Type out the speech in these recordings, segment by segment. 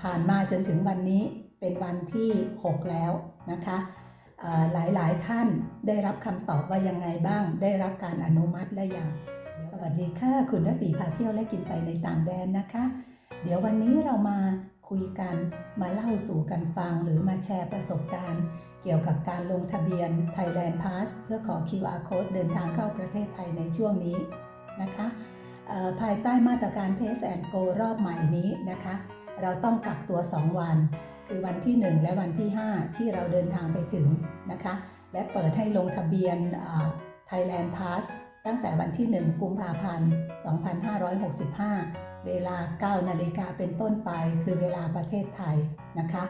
ผ่านมาจนถึงวันนี้เป็นวันที่ 6 แล้วนะคะเอ่อหลายๆท่านได้รับคำตอบว่ายังไงบ้าง ได้รับการอนุมัติและยัง สวัสดีค่ะ คุณรติพาเที่ยวและกินไปในต่างแดนนะคะ เดี๋ยววันนี้เรามาคุยกันมาเล่าสู่กันฟังหรือมาแชร์ประสบการณ์ เกี่ยวกับการลงทะเบียน Thailand Pass เพื่อขอ QR Code เดินทางเข้าประเทศไทยในช่วงนี้นะคะภายใต้มาตรการ Test and Go รอบใหม่นี้นะคะ เราต้องกักตัว 2 วัน คือวันที่ 1 และวันที่ 5 ที่เราเดินทางไปถึงนะคะ และเปิดให้ลงทะเบียน Thailand Pass ตั้งแต่วันที่ 1 กุมภาพันธ์ 2565 เวลา 9 นาฬิกาเป็นต้นไป คือเวลาประเทศไทยนะคะ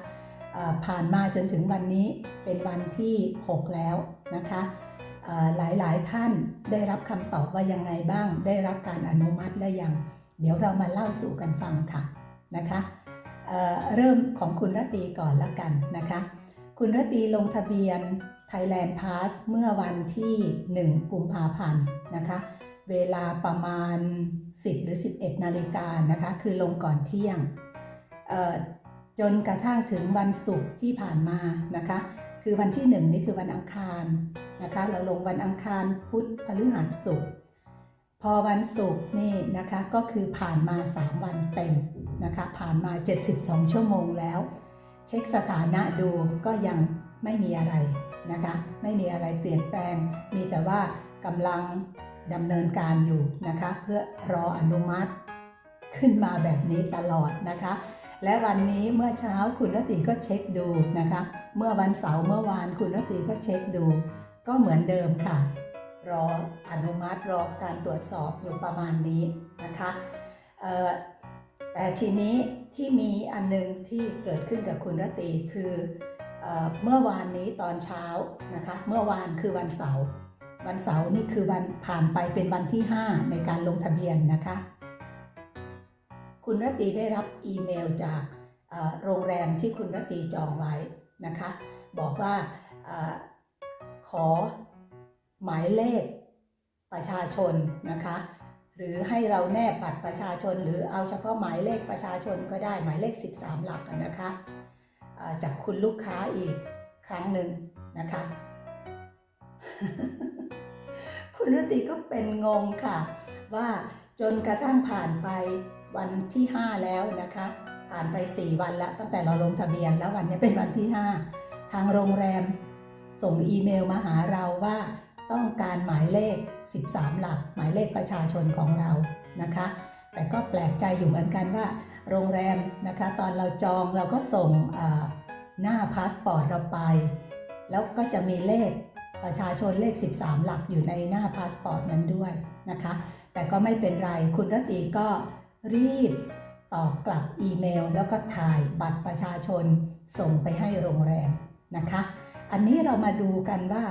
ผ่านมาจนถึงวันนี้เป็นวันที่ 6 แล้วนะคะเอ่อหลายๆท่านได้รับคำตอบว่ายังไงบ้าง ได้รับการอนุมัติและยัง เดี๋ยวเรามาเล่าสู่กันฟังค่ะนะคะ เเริ่มของคุณรตีก่อนละกันนะคะ คุณรตีลงทะเบียน Thailand Pass เมื่อวันที่ 1 กุมภาพันธ์นะคะ เวลาประมาณ 10 หรือ 11 นาฬิกานะคะ คือลงก่อนเที่ยง จนกระทั่งถึงวันศุกร์ที่ผ่านมานะคะ คือวันที่ 1 นี่คือวันอังคารนะคะ เราลงวันอังคารพุธพฤหัสศุกร์พอวันศุกร์นี่นะคะก็คือผ่านมา 3 วันเต็ม นะคะ ผ่านมา 72 ชั่วโมงแล้ว เช็คสถานะดูก็ยังไม่มีอะไรนะคะ ไม่มีอะไรเปลี่ยนแปลง มีแต่ว่ากำลังดำเนินการอยู่นะคะ เพื่อรออนุมัติขึ้นมาแบบนี้ตลอดนะคะ และวันนี้เมื่อเช้าคุณรติก็เช็คดูนะคะ เมื่อวันเสาร์เมื่อวานคุณรติก็เช็คดู ก็เหมือนเดิมค่ะ รออนุมัติรอการตรวจสอบอยู่ประมาณนี้นะคะ แต่ทีนี้ที่มีอันนึงที่เกิดขึ้นกับคุณรตีคือเอเมื่อวานนี้ตอนเช้านะคะเมื่อวานคือวันเสาร์วันเสาร์นี่คือวันผ่านไปเป็นวันที่ 5 ในการลงทะเบียนนะคะ คุณรตีได้รับอีเมลจากโรงแรมที่คุณรตีจองไว้นะคะ บอกว่าอขอหมายเลขประชาชนนะคะ หรือให้เราแนบบัตรประชาชน หรือเอาเฉพาะหมายเลขประชาชนก็ได้หมายเลข 13 หลักกันนะคะจากคุณลูกค้าอีกครั้งหนึ่งนะคะ คุณรติก็เป็นงงค่ะ ว่าจนกระทั่งผ่านไปวันที่ 5 แล้วนะคะ ผ่านไป 4 วันแล้วตั้งแต่เราลงทะเบียนแล้ววันนี้เป็นวันที่ 5 ทางโรงแรมส่งอีเมลมาหาเราว่า ต้องการหมายเลข 13 หลัก หมายเลขประชาชนของเรานะคะ แต่ก็แปลกใจอยู่เหมือนกันว่า โรงแรมนะคะ ตอนเราจองเราก็ส่งหน้าพาสปอร์ตเราไป แล้วก็จะมีเลขประชาชนเลข 13 หลักอยู่ในหน้าพาสปอร์ตนั้นด้วยนะคะ แต่ก็ไม่เป็นไรคุณรตีก็รีบตอบกลับอีเมล แล้วก็ถ่ายบัตรประชาชนส่งไปให้โรงแรมนะคะ อันนี้เรามาดูกันว่า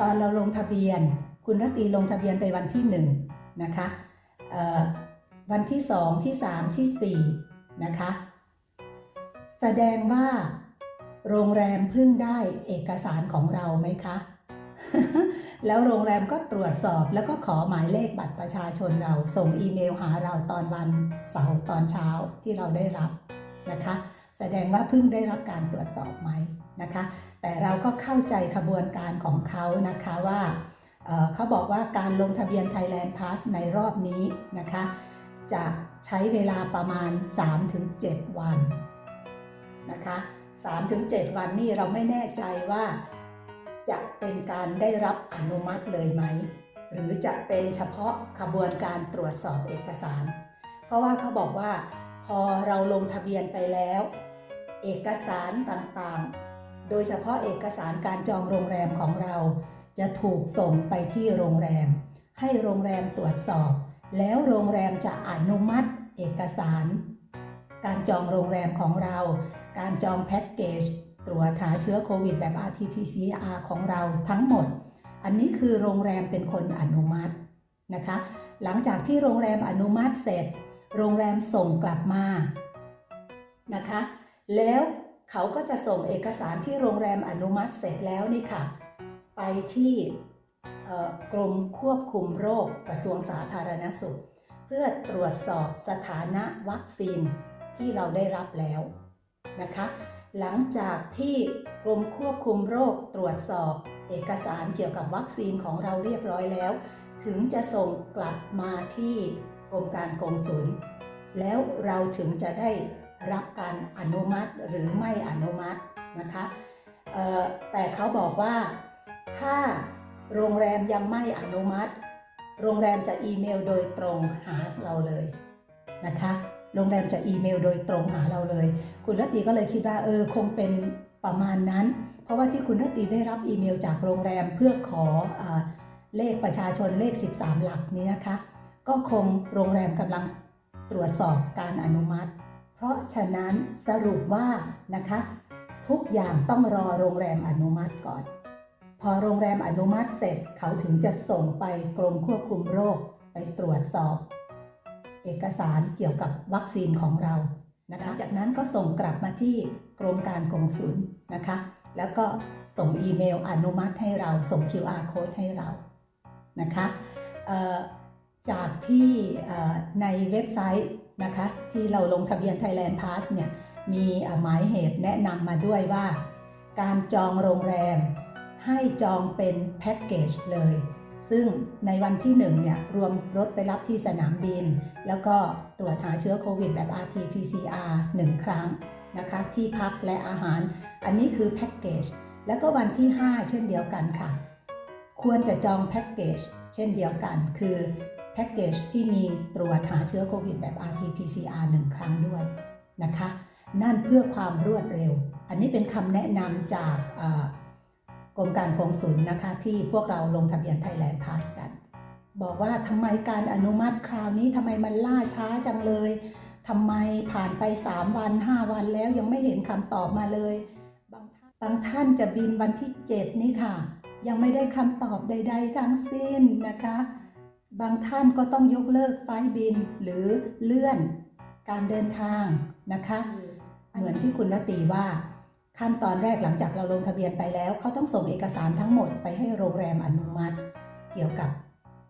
ตอนเราลงทะเบียน คุณรตีลงทะเบียนไปวันที่1นะคะวันที่ 2 ที่ 3 ที่4นะคะแสดงว่าโรงแรมเพิ่งได้เอกสารของเราไหมคะ แล้วโรงแรมก็ตรวจสอบแล้วก็ขอหมายเลขบัตรประชาชนเราส่งอีเมลหาเราตอนวันเสาร์ตอนเช้าที่เราได้รับนะคะ แสดงว่าเพิ่งได้รับการตรวจสอบไหมนะคะ แต่เราก็เข้าใจขบวนการของเขานะคะว่าเขาบอกว่าการลงทะเบียน Thailand Pass ในรอบนี้นะคะ จะใช้เวลาประมาณ 3-7 วันนะคะ3-7 วันนี่เราไม่แน่ใจว่าจะเป็นการได้รับอนุมัติเลยไหม หรือจะเป็นเฉพาะขบวนการตรวจสอบเอกสาร เพราะว่าเขาบอกว่าพอเราลงทะเบียนไปแล้ว เอกสารต่างๆ โดยเฉพาะเอกสารการจองโรงแรมของเรา จะถูกส่งไปที่โรงแรม ให้โรงแรมตรวจสอบ แล้วโรงแรมจะอนุมัติเอกสาร การจองโรงแรมของเรา การจองแพ็กเกจตรวจหาเชื้อโควิดแบบ RT-PCR ของเราทั้งหมด อันนี้คือโรงแรมเป็นคนอนุมัตินะคะ หลังจากที่โรงแรมอนุมัติเสร็จ โรงแรมส่งกลับมานะคะ แล้วเขาก็จะส่งเอกสารที่โรงแรมอนุมัติเสร็จแล้วนี่ค่ะ ไปที่กรมควบคุมโรคกระทรวงสาธารณสุข เพื่อตรวจสอบสถานะวัคซีนที่เราได้รับแล้วนะคะ หลังจากที่กรมควบคุมโรคตรวจสอบเอกสารเกี่ยวกับวัคซีนของเราเรียบร้อยแล้ว ถึงจะส่งกลับมาที่กรมการกงสุลแล้วเราถึงจะได้ รับการอนุมัติหรือไม่อนุมัตินะคะแต่เขาบอกว่าถ้าโรงแรมยังไม่อนุมัติ โรงแรมจะอีเมลโดยตรงหาเราเลยนะคะโรงแรมจะอีเมลโดยตรงหาเราเลย คุณรตตีก็เลยคิดว่าเออคงเป็นประมาณนั้น เพราะว่าที่คุณรตตีได้รับอีเมลจากโรงแรมเพื่อขออเลขประชาชนเลข 13 หลักนี้นะคะ ก็คงโรงแรมกำลังตรวจสอบการอนุมัติ เพราะฉะนั้นสรุปว่านะคะ ทุกอย่างต้องรอโรงแรมอนุมัติก่อน พอโรงแรมอนุมัติเสร็จเขาถึงจะส่งไปกรมควบคุมโรคไปตรวจสอบ เอกสารเกี่ยวกับวัคซีนของเรานะคะจากนั้นก็ส่งกลับมาที่กรมการกงสุลนะคะ แล้วก็ส่งอีเมลอนุมัติให้เราส่ง QR code ให้เรานะคะจากที่ในเว็บไซต์นะคะ ที่เราลงทะเบียน Thailand Pass เนี่ยมีหมายเหตุแนะนำมาด้วยว่า การจองโรงแรม ให้จองเป็นแพ็กเกจเลย ซึ่งในวันที่1เนี่ยรวมรถไปรับที่สนามบิน แล้วก็ตรวจหาเชื้อโควิดแบบ RT-PCR 1 ครั้งนะคะที่พักและอาหาร อันนี้คือแพ็กเกจแล้วก็วันที่ 5 เช่นเดียวกันค่ะ ควรจะจองแพ็กเกจเช่นเดียวกัน คือ แพ็กเกจที่มีตรวจหาเชื้อโควิดแบบ RT-PCR 1 ครั้งด้วยนะคะ นั่นเพื่อความรวดเร็ว อันนี้เป็นคำแนะนำจากกรมการกงสุลนะคะ ที่พวกเราลงทะเบียน Thailand Pass กัน บอกว่าทำไมการอนุมัติคราวนี้ทำไมมันล่าช้าจังเลยทำไมผ่านไป 3 วัน 5 วันแล้วยังไม่เห็นคำตอบมาเลย บางท่านบางท่านจะบินวันที่ 7 นี่ค่ะ ยังไม่ได้คำตอบใด ๆ ทั้งสิ้นนะคะ บางท่านก็ต้องยกเลิกไฟล์บินหรือเลื่อนการเดินทางนะคะ เหมือนที่คุณรตีว่าขั้นตอนแรกหลังจากเราลงทะเบียนไปแล้ว เขาต้องส่งเอกสารทั้งหมดไปให้โรงแรมอนุมัติ เกี่ยวกับ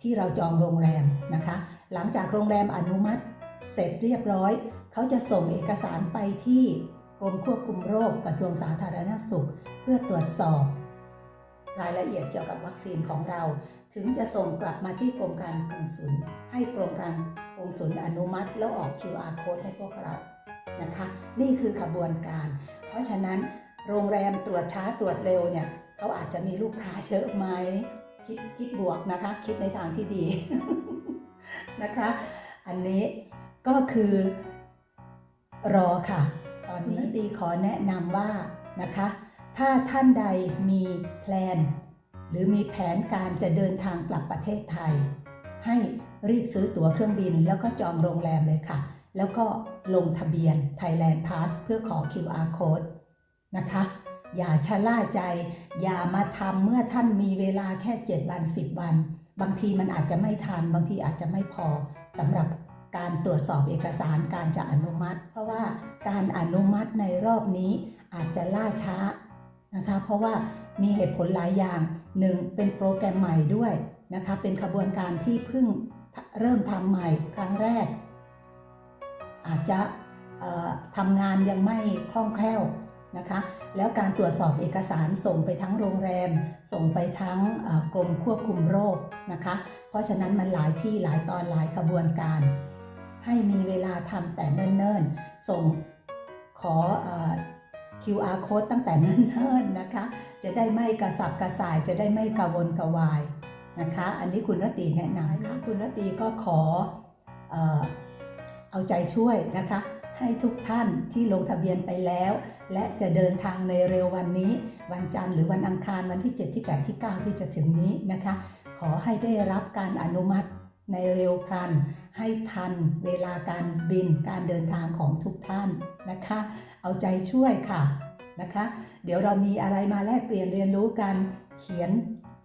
ที่เราจองโรงแรมนะคะ หลังจากโรงแรมอนุมัติ เสร็จเรียบร้อย เขาจะส่งเอกสารไปที่กรมควบคุมโรคกระทรวงสาธารณสุข เพื่อตรวจสอบ รายละเอียดเกี่ยวกับวัคซีนของเรา ถึงจะส่งกลับมาที่กรมการกงสุลให้กรมการกงสุลอนุมัติ แล้วออก QR code ให้พวกเรานะคะ นี่คือขบวนการ เพราะฉะนั้นโรงแรมตรวจช้าตรวจเร็วเนี่ยเขาอาจจะมีลูกค้าเยอะไหมคิดคิดบวกนะคะ คิดในทางที่ดีนะคะ อันนี้ก็คือรอค่ะ ตอนนี้ตีขอแนะนำว่านะคะ ถ้าท่านใดมีแพลน หรือมีแผนการจะเดินทางกลับประเทศไทย ให้รีบซื้อตั๋วเครื่องบินแล้วก็จองโรงแรมเลยค่ะ แล้วก็ลงทะเบียน Thailand Pass เพื่อขอ QR code นะคะ อย่าชะล่าใจ อย่ามาทำเมื่อท่านมีเวลาแค่ 7 วัน 10 วัน บางทีมันอาจจะไม่ทัน บางทีอาจจะไม่พอสำหรับการตรวจสอบเอกสารการจะอนุมัติ เพราะว่าการอนุมัติในรอบนี้อาจจะล่าช้านะคะ เพราะว่ามีเหตุผลหลายอย่าง หนึ่งเป็นโปรแกรมใหม่ด้วยนะคะ เป็นขบวนการที่เพิ่งเริ่มทำใหม่ครั้งแรก อาจจะทำงานยังไม่คล่องแคล่วนะคะ แล้วการตรวจสอบเอกสารส่งไปทั้งโรงแรม ส่งไปทั้งกรมควบคุมโรคนะคะ เพราะฉะนั้นมันหลายที่หลายตอนหลายขบวนการ ให้มีเวลาทำแต่เนิ่นๆ ส่งขออ QR code ตั้งแต่เนิ่นๆนะคะ จะได้ไม่กระสับกระส่ายจะได้ไม่กระวนกระวายนะคะ อันนี้คุณรตีแนะนำค่ะคุณรตีก็ขอเออเอาใจช่วยนะคะ ให้ทุกท่านที่ลงทะเบียนไปแล้ว และจะเดินทางในเร็ววันนี้ วันจันทร์หรือวันอังคารวันที่ 7 ที่ 8 ที่ 9 ที่จะถึงนี้นะคะ ขอให้ได้รับการอนุมัติในเร็วพลัน ให้ทันเวลาการบินการเดินทางของทุกท่านนะคะ เอาใจช่วยค่ะนะคะ เดี๋ยวเรามีอะไรมาแลกเปลี่ยนเรียนรู้กัน เขียน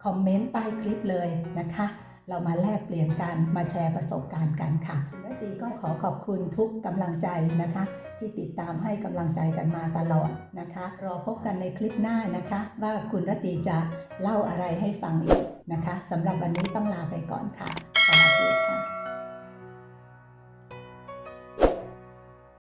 คอมเมนต์ใต้คลิปเลยนะคะ เรามาแลกเปลี่ยนกันมาแชร์ประสบการณ์กันค่ะคุณรัตตีก็ขอขอบคุณทุกกำลังใจนะคะ ที่ติดตามให้กำลังใจกันมาตลอดนะคะ รอพบกันในคลิปหน้านะคะ ว่าคุณรตตีจะเล่าอะไรให้ฟังอีกนะคะสำหรับวันนี้ต้องลาไปก่อนค่ะ